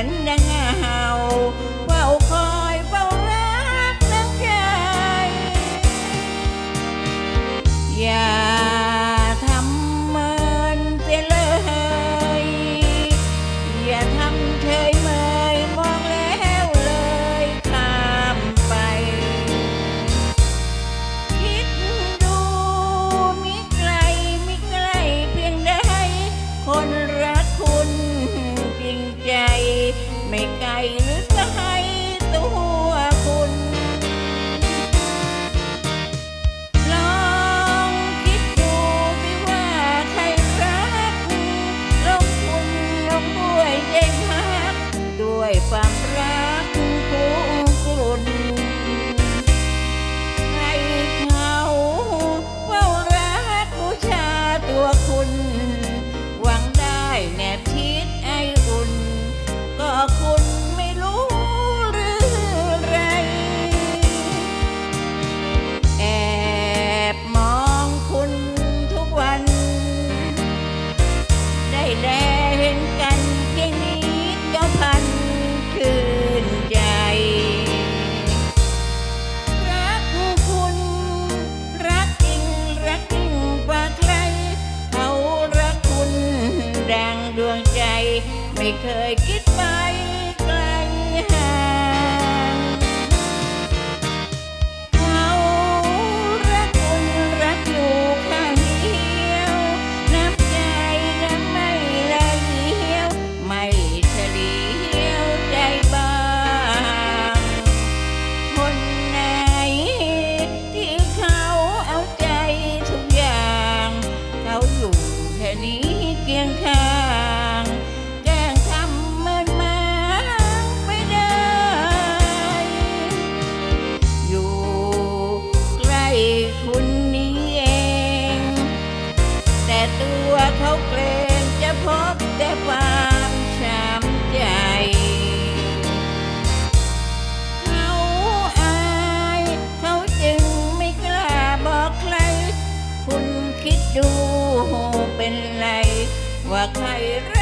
อนดังเห่าเฝ้าคอยเฝ้ารักนักใจอย่า ไม่ ไม่เคยคิดไปไกลห่างเขารักคุณรักอยู่ข้างเดียว น้ำใจนั้นไม่ละเหี่ยว ไม่เฉลียวใจบางคนไหนที่เขาเอาใจทุกอย่าง เขาอยู่แค่นี้เคียงข้าง เขาเกรงจะพบแต่ความช้ำใจ เขาอายเขาจึงไม่กล้าบอกใคร คุณคิดดูเป็นไร ว่าใครร